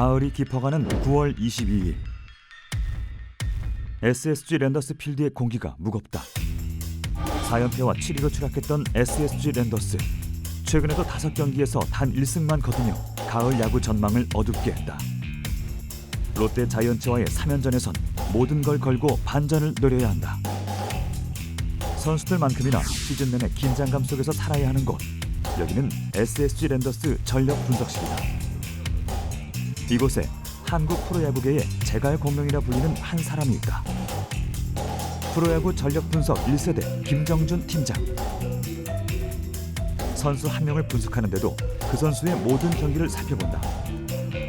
가을이 깊어가는 9월 22일 SSG 랜더스 필드의 공기가 무겁다. 4연패와 7위로 추락했던 SSG 랜더스 최근에도 5경기에서 단 1승만 거두며 가을 야구 전망을 어둡게 했다. 롯데 자이언츠와의 3연전에선 모든 걸 걸고 반전을 노려야 한다. 선수들만큼이나 시즌 내내 긴장감 속에서 살아야 하는 곳 여기는 SSG 랜더스 전력 분석실이다. 이곳에 한국 프로야구계의 제갈 공명이라 불리는 한 사람이 있다. 프로야구 전력 분석 1세대 김정준 팀장. 선수 한 명을 분석하는데도 그 선수의 모든 경기를 살펴본다.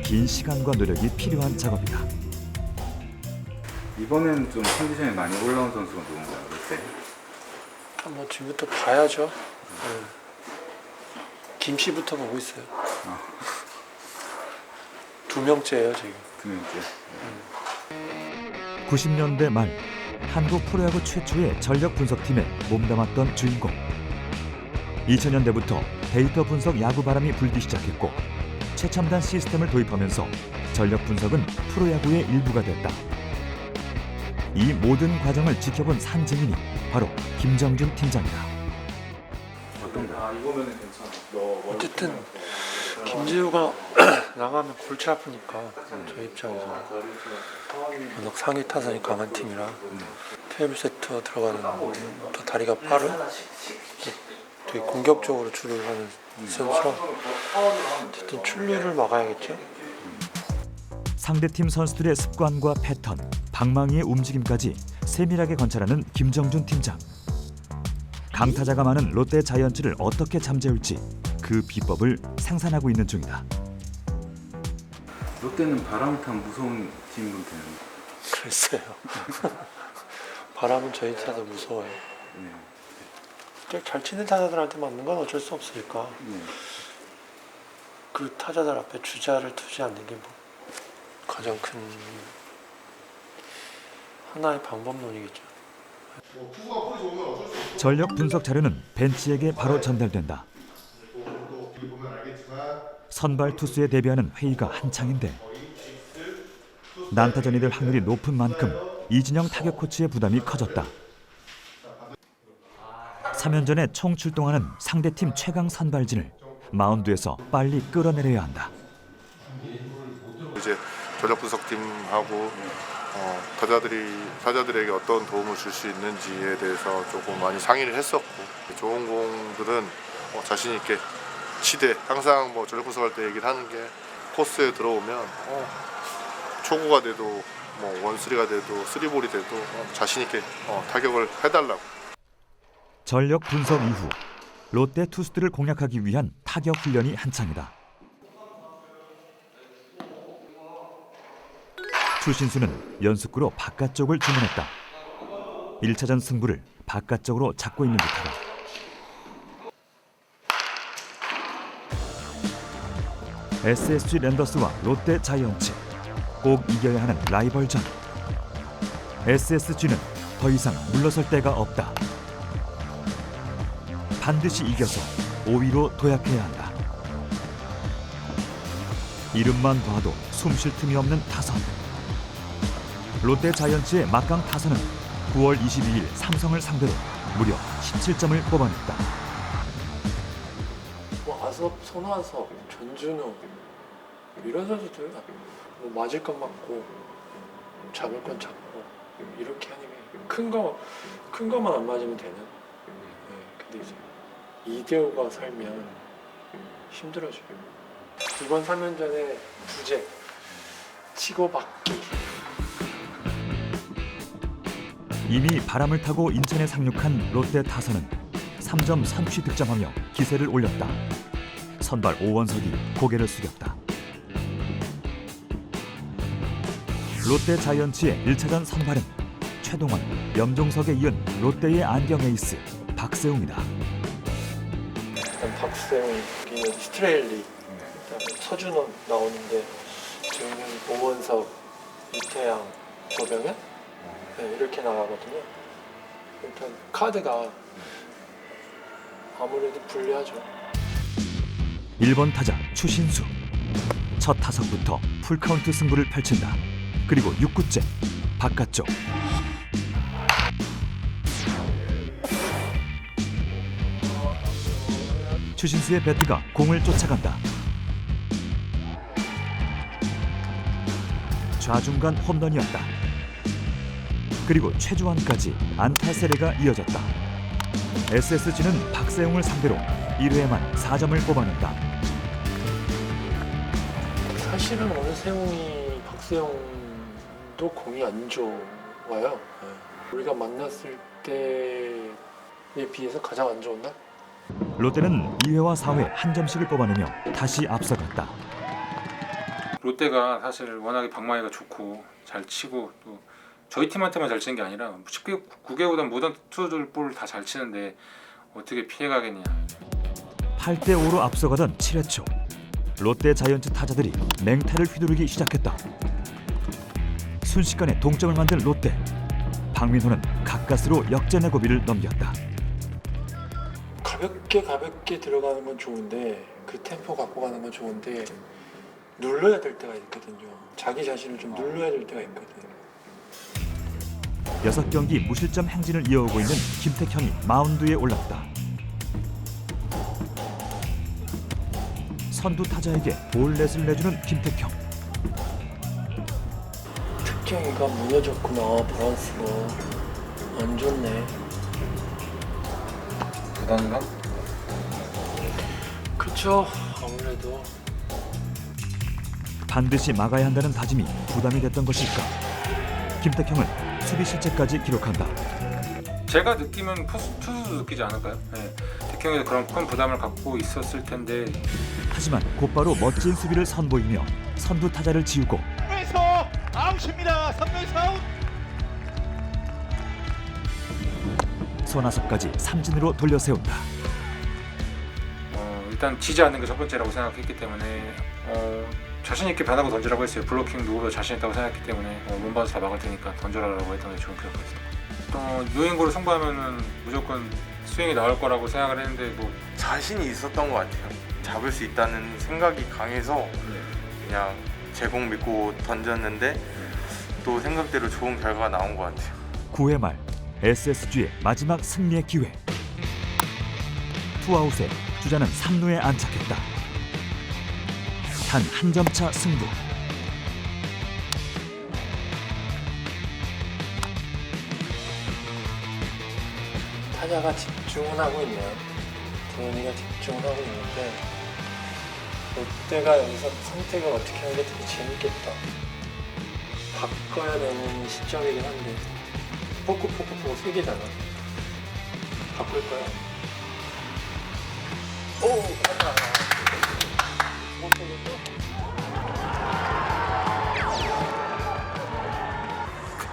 긴 시간과 노력이 필요한 작업이다. 이번엔 좀 컨디션이 많이 올라온 선수가 누군가요? 롯데? 한번 지금부터 봐야죠. 네. 김 씨부터 보고 있어요. 두 명째예요 지금. 두 명째. 90년대 말 한국 프로야구 최초의 전력 분석팀에 몸담았던 주인공. 2000년대부터 데이터 분석 야구 바람이 불기 시작했고 최첨단 시스템을 도입하면서 전력 분석은 프로야구의 일부가 됐다. 이 모든 과정을 지켜본 산증인이 바로 김정준 팀장이다. 어떤가? 어쨌든 김지우가 나가면 골치 아프니까 저희 입장에서 워낙 상위 타선이 강한 팀이라 테이블 세터 들어가는 또 다리가 빠른 되게 공격적으로 주를 하는 선수라 어쨌든 출루를 막아야겠죠. 상대팀 선수들의 습관과 패턴, 방망이의 움직임까지 세밀하게 관찰하는 김정준 팀장. 강타자가 많은 롯데 자이언츠를 어떻게 잠재울지 그 비법을 생산하고 있는 중이다. 롯데는 바람 탄 무서운 팀은 되는. 글쎄요. 바람은 저희 타도 무서워요. 네. 잘 치는 타자들한테 맞는 건 어쩔 수 없으니까 네. 그 타자들 앞에 주자를 두지 않는 게 뭐 가장 큰 하나의 방법론이겠죠. 전력 분석 자료는 벤치에게 바로 전달된다. 선발 투수에 대비하는 회의가 한창인데 난타전이 될 확률이 높은 만큼 이진영 타격 코치의 부담이 커졌다. 3연전에 총 출동하는 상대팀 최강 선발진을 마운드에서 빨리 끌어내려야 한다. 이제 전력 분석팀하고 어, 타자들이 타자들에게 어떤 도움을 줄 수 있는지에 대해서 조금 많이 상의를 했었고 좋은 공들은 어, 자신 있게 치되 항상 뭐 전력 분석할 때 얘기를 하는 게 코스에 들어오면 어, 초구가 돼도 뭐 원쓰리가 돼도 쓰리볼이 돼도 어, 자신 있게 어, 타격을 해달라고 전력 분석 이후 롯데 투수들을 공략하기 위한 타격 훈련이 한창이다. 추신수는 연습구로 바깥쪽을 주문했다. 1차전 승부를 바깥쪽으로 잡고 있는 듯하다. SSG 랜더스와 롯데 자이언츠 꼭 이겨야 하는 라이벌전. SSG는 더 이상 물러설 데가 없다. 반드시 이겨서 5위로 도약해야 한다. 이름만 봐도 숨 쉴 틈이 없는 타선. 롯데 자이언츠의 막강 타선은 9월 22일 삼성을 상대로 무려 17점을 뽑아냈다. 뭐 아섭, 손아섭, 전준우 이런 선수들 뭐 맞을 건 맞고 잡을 건 잡고 이렇게 하는 게큰거큰 거만 안 맞으면 되는. 네, 근데 이제 이대호가 살면 힘들어져요. 이번 3연전에 부재 치고받기 이미 바람을 타고 인천에 상륙한 롯데 타선은 3점 선취 득점하며 기세를 올렸다. 선발 오원석이 고개를 숙였다. 롯데 자이언츠의 1차전 선발은 최동원, 염종석에 이은 롯데의 안경 에이스 박세웅이다. 박세웅, 스트레일리, 서준원 나오는데 저희는 오원석, 이태양, 조병현 네, 이렇게 나가거든요. 일단 카드가 아무래도 불리하죠. 1번 타자 추신수 첫 타석부터 풀카운트 승부를 펼친다. 그리고 6구째 바깥쪽 추신수의 배트가 공을 쫓아간다. 좌중간 홈런이었다. 그리고 최주환까지 안타 세례가 이어졌다. SSG는 박세용을 상대로 1회에만 4점을 뽑아낸다. 사실은 오늘 세웅이 박세영도 공이 안 좋아요. 네. 우리가 만났을 때에 비해서 가장 안 좋은 날? 롯데는 2회와 4회 한 점씩을 뽑아내며 다시 앞서갔다. 롯데가 사실 워낙에 방망이가 좋고 잘 치고 또 저희 팀한테만 잘 치는 게 아니라 10개, 9개보다 모든 투수들 볼 다 잘 치는데 어떻게 피해가겠냐 8대 5로 앞서가던 7회 초 롯데 자이언츠 타자들이 맹타를 휘두르기 시작했다. 순식간에 동점을 만든 롯데. 박민호는 가까스로 역전의 고비를 넘겼다. 가볍게 가볍게 들어가는 건 좋은데 그 템포 갖고 가는 건 좋은데 눌러야 될 때가 있거든요. 자기 자신을 좀 눌러야 될 때가 있거든요. 6경기 무실점 행진을 이어오고 있는 김택현이 마운드에 올랐다. 선두 타자에게 볼넷을 내주는 김택형. 특경이가 무너졌구나 바란스가 안 좋네. 부담감? 그쵸 아무래도 반드시 막아야 한다는 다짐이 부담이 됐던 것일까? 김택형은 수비 실책까지 기록한다. 제가 느끼면 투수, 투수도 느끼지 않을까요? 네. 태경이도 그런 큰 부담을 갖고 있었을 텐데 하지만 곧바로 멋진 수비를 선보이며 선두 타자를 지우고 에서 아웃입니다. 3루에서 아웃. 손아섭까지 삼진으로 돌려세운다. 어, 일단 지지 않는 게 첫 번째라고 생각했기 때문에 어, 자신 있게 변하고 던지라고 했어요. 블로킹 누구도 자신 있다고 생각했기 때문에 어, 몸봐서 다 막을 테니까 던져라라고 했던 게 좋은 기억이었어요. 어, 유행고를 승부하면은 무조건 스윙이 나올 거라고 생각을 했는데 뭐 자신이 있었던 것 같아요. 잡을 수 있다는 생각이 강해서 그냥 제공 믿고 던졌는데 또 생각대로 좋은 결과가 나온 것 같아요. 9회 말 SSG의 마지막 승리의 기회. 투아웃에 주자는 3루에 안착했다. 단 한 점 차 승부. 타자가 집중은 하고 있네요. 도현이가 집중을 하고 있는데 롯데가 여기서 선택을 어떻게 하는 게 되게 재밌겠다. 바꿔야 되는 시점이긴 한데 포크 포크 포크 세 개잖아. 바꿀 거야. 오, 가자. 못 보겠어?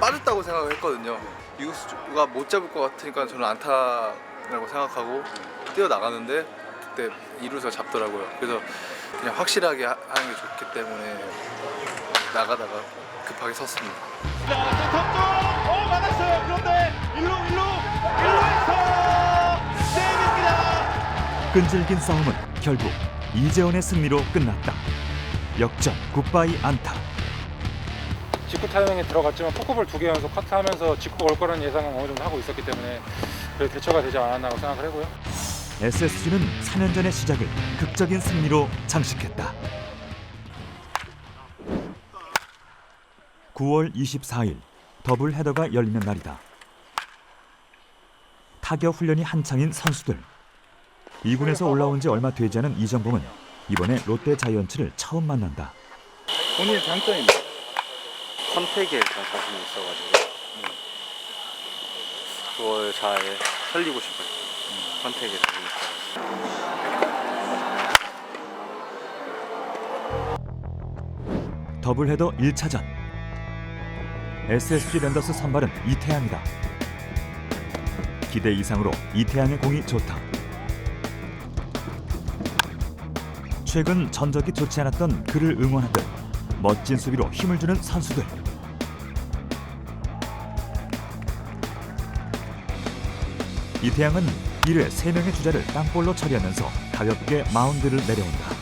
빠졌다고 생각을 했거든요. 이구수가 못 잡을 것 같으니까 저는 안타라고 생각하고 뛰어나가는데 그때 이루서 잡더라고요. 그래서 그냥 확실하게 하- 하는 게 좋기 때문에 나가다가 급하게 섰습니다. 자, 센터 쪽. 오, 맞았어요. 그런데 일루 일루 일루에서 세이브입니다. 끈질긴 싸움은 결국 이재원의 승리로 끝났다. 역전 굿바이 안타. 직구 타이밍에 들어갔지만 포크볼 두 개 연속 커트하면서 직구 올 거라는 예상은 어느 정도 하고 있었기 때문에 대처가 되지 않았나고 생각을 하고요. SSG는 4년 전의 시작을 극적인 승리로 장식했다. 9월 24일 더블 헤더가 열리는 날이다. 타격 훈련이 한창인 선수들. 2군에서 올라온 지 얼마 되지 않은 이정범은 이번에 롯데 자이언츠를 처음 만난다. 본인의 장점입니다. 선택에 일단 자신이 있어가지고 9월 4일에 살리고 싶어요. 있 더블 헤더 1차전. SSG 랜더스 선발은 이태양이다. 기대 이상으로 이태양의 공이 좋다. 최근 전적이 좋지 않았던 그를 응원하듯 멋진 수비로 힘을 주는 선수들. 이태양은 1회 3명의 주자를 땅볼로 처리하면서 가볍게 마운드를 내려온다.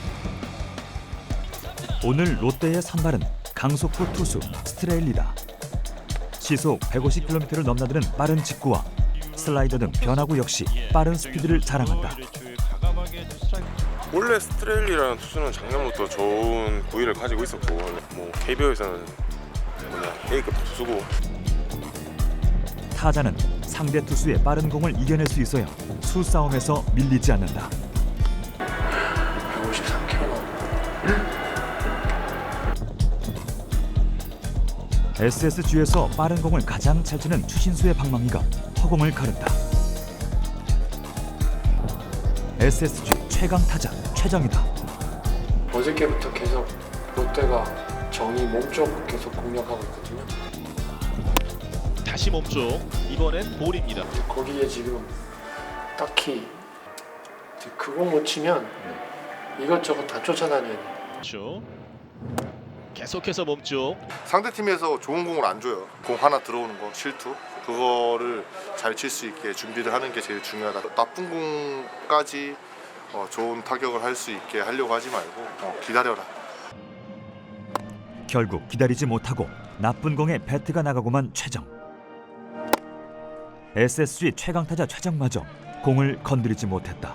오늘 롯데의 선발은 강속구 투수 스트레일리다. 시속 150km를 넘나드는 빠른 직구와 슬라이더 등 변화구 역시 빠른 스피드를 자랑한다. 원래 스트레일리라는 투수는 작년부터 좋은 구위를 가지고 있었고 뭐 KBO에서는 뭐냐 A급 투수고 타자는 상대 투수의 빠른 공을 이겨낼 수 있어야 수싸움에서 밀리지 않는다. SSG에서 빠른 공을 가장 잘 치는 추신수의 방망이가 허공을 가른다. SSG 최강 타자 최정이다. 어저께부터 계속 롯데가 정이 몸쪽 계속 공략하고 있거든요. 다시 몸쪽 이번엔 볼입니다. 거기에 지금 딱히 그공 못 치면 이것저것 다 쫓아다녀야 돼. 그렇죠. 계속해서 몸쪽 상대 팀에서 좋은 공을 안 줘요. 공 하나 들어오는 거 실투 그거를 잘 칠 수 있게 준비를 하는 게 제일 중요하다. 나쁜 공까지 어, 좋은 타격을 할 수 있게 하려고 하지 말고 어, 기다려라. 결국 기다리지 못하고 나쁜 공에 배트가 나가고만 최정. SSG 최강 타자 최정마저 공을 건드리지 못했다.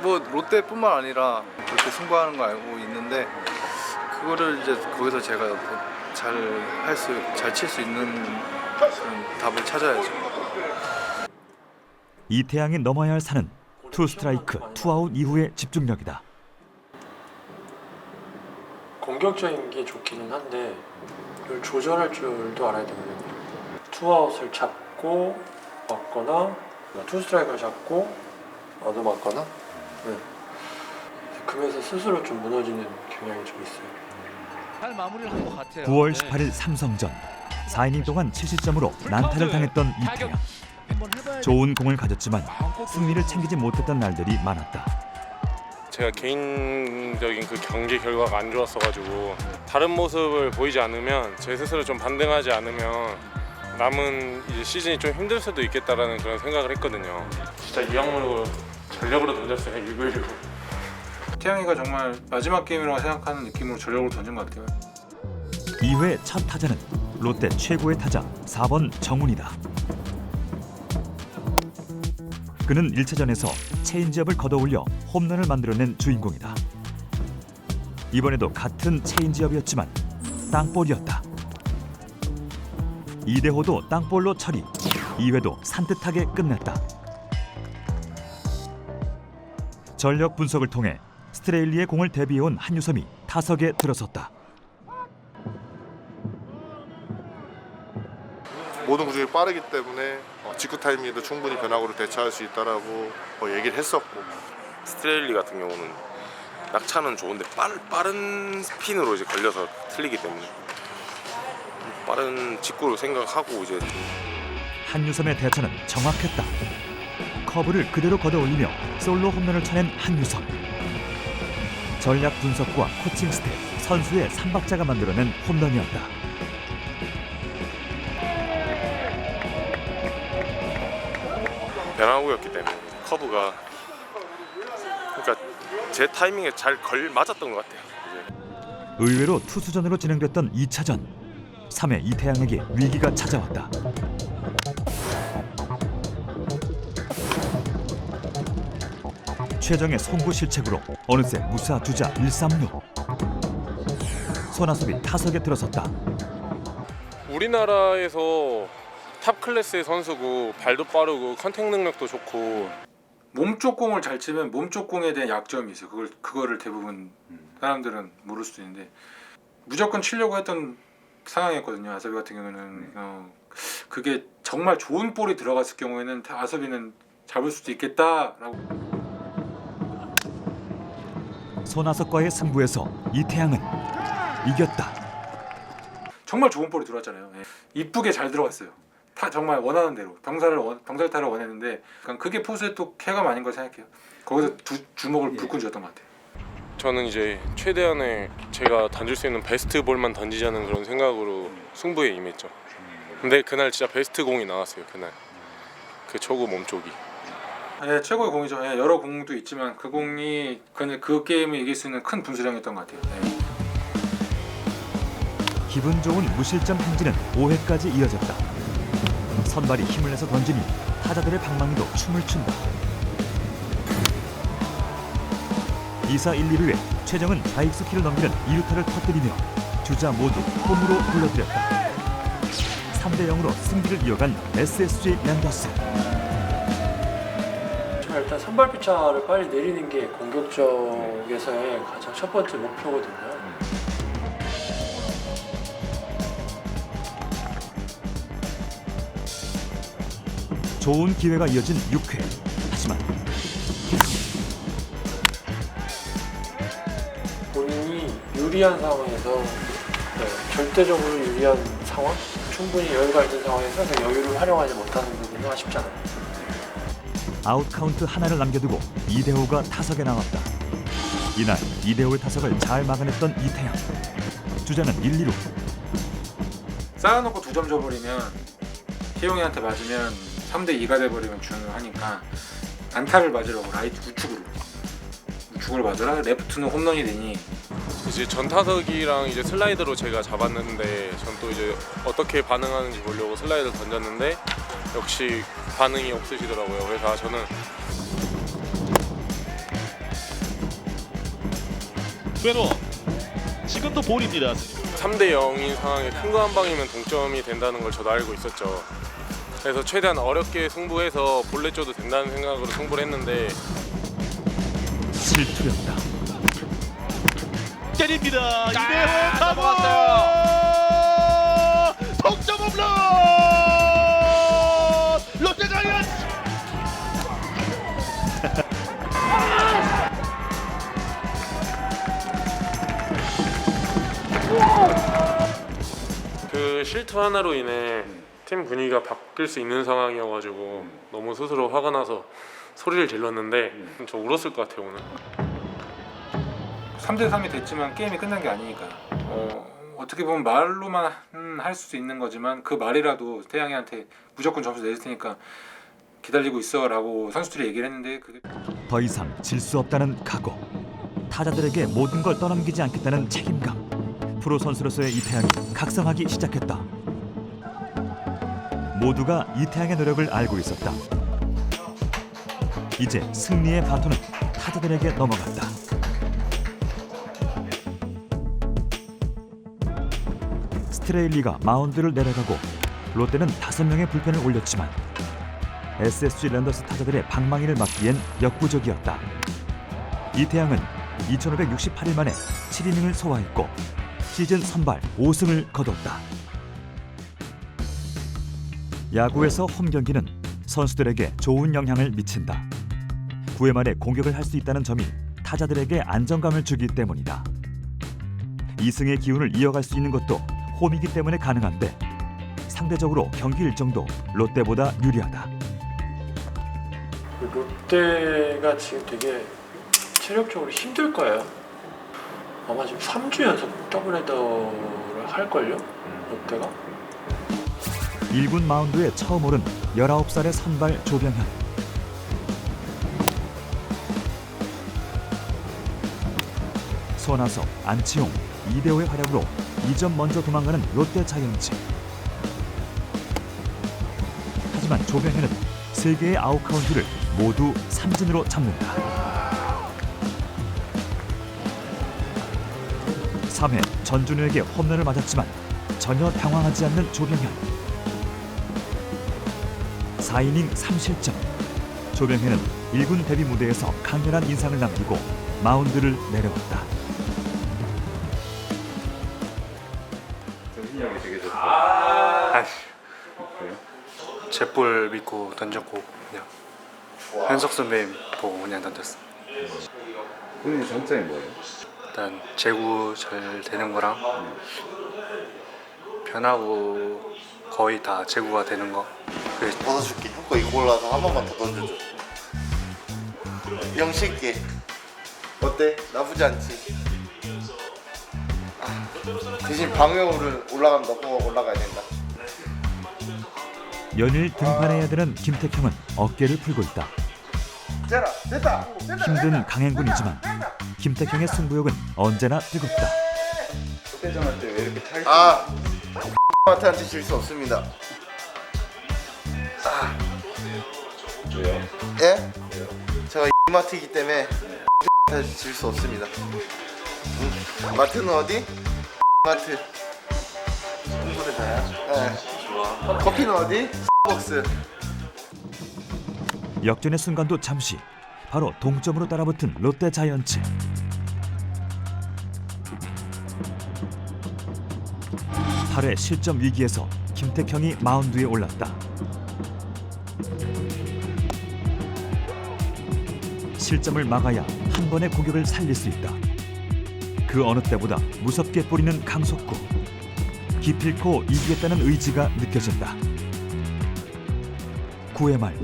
뭐 롯데뿐만 아니라 그렇게 승부하는 거 알고 있는데 그거를 이제 거기서 제가 잘 할 수 잘 칠 수 있는 그런 답을 찾아야죠. 이태양이 넘어야 할 산은 투 스트라이크 투 아웃 이후의 집중력이다. 공격적인 게 좋기는 한데 이걸 조절할 줄도 알아야 되거든요. 투아웃을 잡고 맞거나 투 스트라이크를 잡고 얻어 맞거나 네. 그래서 스스로 좀 무너지는 경향이 좀 있어요. 잘 마무리를 한 것 같아요. 9월 네. 18일 삼성전 4이닝 동안 7실점으로 난타를 당했던 이태양. 해봐야죠. 좋은 공을 가졌지만 승리를 챙기지 못했던 날들이 많았다. 제가 개인적인 그 경기 결과가 안 좋았어가지고 다른 모습을 보이지 않으면 제 스스로 좀 반등하지 않으면 남은 이제 시즌이 좀 힘들 수도 있겠다라는 그런 생각을 했거든요. 진짜 이 악물고 전력으로 던졌어요 1구1구 태양이가 정말 마지막 게임이라고 생각하는 느낌으로 전력으로 던진 것 같아요. 2회 첫 타자는 롯데 최고의 타자 4번 정훈이다. 그는 1차전에서 체인지업을 걷어올려 홈런을 만들어낸 주인공이다. 이번에도 같은 체인지업이었지만 땅볼이었다. 이대호도 땅볼로 처리. 2회도 산뜻하게 끝냈다. 전력 분석을 통해 스트레일리의 공을 대비해온 한유섬이 타석에 들어섰다. 모든 구종이 빠르기 때문에 어, 직구 타이밍에도 충분히 변화구를 대처할 수 있다라고 어, 얘기를 했었고 스트레일리 같은 경우는 낙차는 좋은데 빠른, 빠른 스핀으로 이제 걸려서 틀리기 때문에 빠른 직구를 생각하고 이제 좀 한유섬의 대처는 정확했다. 커브를 그대로 걷어 올리며 솔로 홈런을 쳐낸 한유섬. 전략 분석과 코칭 스텝, 선수의 삼박자가 만들어낸 홈런이었다. 변화구였기 때문에 커브가 그러니까 제 타이밍에 잘 걸 맞았던 것 같아요. 의외로 투수전으로 진행됐던 2차전. 3회 이태양에게 위기가 찾아왔다. 최정의 송구 실책으로 어느새 무사 주자 1-3루. 손아섭이 타석에 들어섰다. 우리나라에서 탑 클래스의 선수고 발도 빠르고 컨택 능력도 좋고 몸쪽 공을 잘 치면 몸쪽 공에 대한 약점이 있어요. 그걸 그거를 대부분 사람들은 모를 수도 있는데 무조건 치려고 했던 상황이었거든요. 아섭이 같은 경우는 어, 그게 정말 좋은 볼이 들어갔을 경우에는 아섭이는 잡을 수도 있겠다라고 손아섭과의 승부에서 이태양은 이겼다. 정말 좋은 볼이 들어왔잖아요. 예. 이쁘게 잘 들어갔어요. 타 정말 원하는 대로 병살을 원, 병살타를 원했는데 그냥 그게 포수의 또 쾌감 아닌 걸 생각해요. 거기서 두, 주먹을 불끈 쥐었던 것 같아요. 저는 이제 최대한의 제가 던질 수 있는 베스트 볼만 던지자는 그런 생각으로 승부에 임했죠. 근데 그날 진짜 베스트 공이 나왔어요. 그날 그 초구 몸쪽이. 예, 최고의 공이죠. 예, 여러 공도 있지만 그 공이 그냥 그 게임을 이길 수 있는 큰 분수령이었던 것 같아요. 예. 기분 좋은 무실점 행진은 5회까지 이어졌다. 선발이 힘을 내서 던지니 타자들의 방망이도 춤을 춘다. 2사 1, 2루에 최정은 좌익수 키를 넘기는 2루타를 터뜨리며 주자 모두 홈으로 불러들였다. 3대 0으로 승기를 이어간 SSG 랜더스. 자, 일단 선발 피차를 빨리 내리는 게 공격적에서의 가장 첫 번째 목표거든요. 좋은 기회가 이어진 6회. 하지만 본인이 유리한 상황에서 네, 절대적으로 유리한 상황, 충분히 여유가 있는 상황에서 그 여유를 활용하지 못하는 부분이 아쉽잖아요. 아웃 카운트 하나를 남겨두고 이대호가 타석에 나왔다. 이날 이대호의 타석을 잘 막아냈던 이태양. 주자는 1, 2루. 쌓아놓고 두 점 줘버리면 태용이한테 맞으면 3대 2가 돼버리면 중요하니까 안타를 맞으려고 라이트 우측으로 우측으로 맞으라 레프트는 홈런이 되니 이제 전타석이랑 이제 슬라이드로 제가 잡았는데 전 또 이제 어떻게 반응하는지 보려고 슬라이드를 던졌는데 역시 반응이 없으시더라고요. 그래서 아, 저는 투앤원 지금도 볼입니다. 3대 0인 상황에 큰 거 한 방이면 동점이 된다는 걸 저도 알고 있었죠. 그래서 최대한 어렵게 승부해서 볼넷 줘도 된다는 생각으로 승부를 했는데 실투였다. 때립니다. 이대호 타고 동점 실투 하나로 인해 팀 분위기가 바뀔 수 있는 상황이어가지고 너무 스스로 화가 나서 소리를 질렀는데 저 울었을 것 같아요 오늘. 3대 3이 됐지만 게임이 끝난 게 아니니까 어, 어떻게 보면 말로만 음, 할수 있는 거지만 그 말이라도 태양이한테 무조건 점수 내줄 테니까 기다리고 있어라고 선수들이 얘기를 했는데 그게 더 이상 질 수 없다는 각오. 타자들에게 모든 걸 떠넘기지 않겠다는 책임감. 프로 선수로서의 이태양이 각성하기 시작했다. 모두가 이태양의 노력을 알고 있었다. 이제 승리의 바톤은 타자들에게 넘어갔다. 스트레일리가 마운드를 내려가고 롯데는 다섯 명의 불펜을 올렸지만 SSG 랜더스 타자들의 방망이를 막기엔 역부족이었다. 이태양은 2,568일 만에 7이닝을 소화했고 시즌 선발 5승을 거뒀다. 야구에서 홈 경기는 선수들에게 좋은 영향을 미친다. 9회 말에 공격을 할 수 있다는 점이 타자들에게 안정감을 주기 때문이다. 2승의 기운을 이어갈 수 있는 것도 홈이기 때문에 가능한데 상대적으로 경기 일정도 롯데보다 유리하다. 그 롯데가 지금 되게 체력적으로 힘들 거예요. 아마 지금 3주 연속 더블 헤더를 할걸요? 롯데가? 1군 마운드에 처음 오른 19살의 선발 조병현. 손아섭, 안치홍, 이대호의 활약으로 2점 먼저 도망가는 롯데 자이언츠. 하지만 조병현은 3개의 아웃 카운트를 모두 삼진으로 잡는다. 3회 전준우에게 홈런을 맞았지만 전혀 당황하지 않는 조병현. 4이닝 3실점. 조병현은 1군 데뷔 무대에서 강렬한 인상을 남기고 마운드를 내려왔다. 정신이 형이 되게 좋다. 제볼 믿고 던졌고 그냥 현석 선배님 보고 그냥 던졌어. 본인 장점이 뭐예요? 일단 제구 잘 되는 거랑 변하고 거의 다 제구가 되는 거. 그게 벗어줄게. 형거 이거 올라서 한 번만 더 던져줘. 영식이 어때? 나쁘지 않지? 아, 대신 방역으로 올라가면 너가 올라가야 된다. 연일 등판해야 되는 김태형은 어깨를 풀고 있다. 됐다, 됐다, 됐다. 힘든 강행군이지만 김태형의 승부욕은 언제나 뜨겁다. 롯데전 할때 왜 이렇게 타이트? 아 마트한테 질 수 없습니다. 아. 왜요? 예? 제가 마트이기 때문에 한테 질수 없습니다. 음. 마트는 어디? 마트. 홍보대사야? 네. 커피는 어디? 스타벅스. 역전의 순간도 잠시 바로 동점으로 따라붙은 롯데 자이언츠. 8회 실점 위기에서 김택형이 마운드에 올랐다. 실점을 막아야 한 번의 공격을 살릴 수 있다. 그 어느 때보다 무섭게 뿌리는 강속구. 기필코 이기겠다는 의지가 느껴진다 9회 말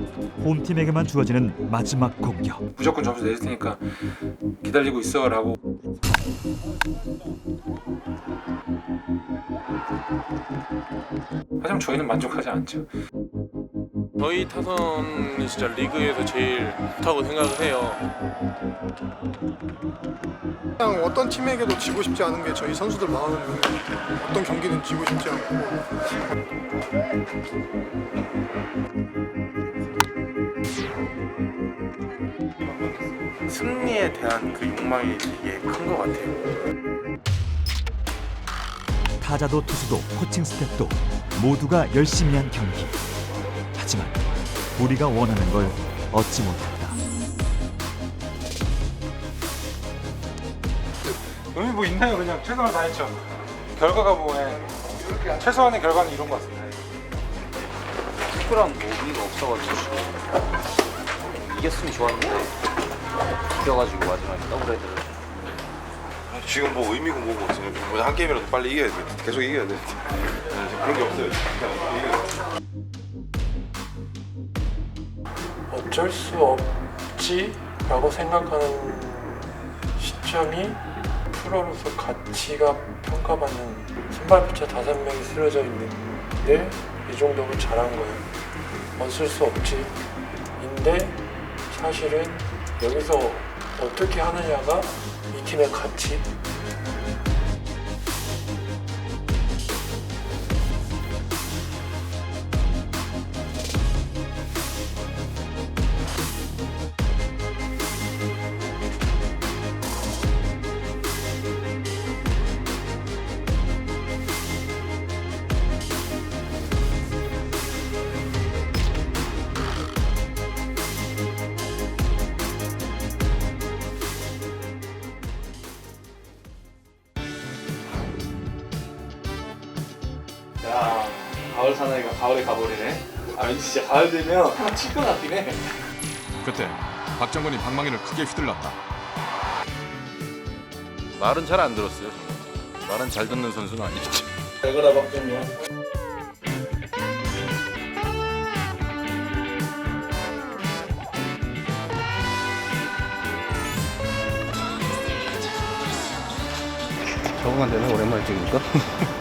홈팀에게만 주어지는 마지막 공격 무조건 점수 내줄 테니까 기다리고 있어라고 하지만 저희는 만족하지 않죠. 저희 타선이 진짜 리그에서 제일 좋다고 생각을 해요. 그냥 어떤 팀에게도 지고 싶지 않은 게 저희 선수들 같아요. 어떤 경기는 지고 싶지 않고 승리에 대한 그 욕망이 되게 큰 것 같아요. 타자도 투수도 코칭 스태프도 모두가 열심히 한 경기. 하지만 우리가 원하는 걸 얻지 못했다. 의미 뭐 있나요? 그냥 최선을 다했죠. 결과가 뭐에 최소한의 결과는 이런 것 같습니다. 특별한 뭐 의미가 없어가지고 이겼으면 좋았는데 이겨가지고 마지막에 더블헤드를 지금 뭐 의미고 뭐고 없어요. 그냥 한 게임이라도 빨리 이겨야 돼. 계속 이겨야 돼. 네, 그런 게 없어요. 그냥 이겨야 돼. 어쩔 수 없지라고 생각하는 시점이 프로로서 가치가 평가받는 선발pitcher 다섯 명이 쓰러져 있는데 이 정도면 잘한 거예요. 어쩔 수 없지. 인데 사실은 여기서 어떻게 하느냐가 이 팀의 가치. 가을 사나이가 가을에 가버리네. 아 진짜 가을 되면 칠것 같긴 해. 그때 박정근이 방망이를 크게 휘둘렀다. 말은 잘 안 들었어요. 말은 잘 듣는 선수는 아니죠. 잘거라 박정현. 적응 안 되네 오랜만에 찍으니까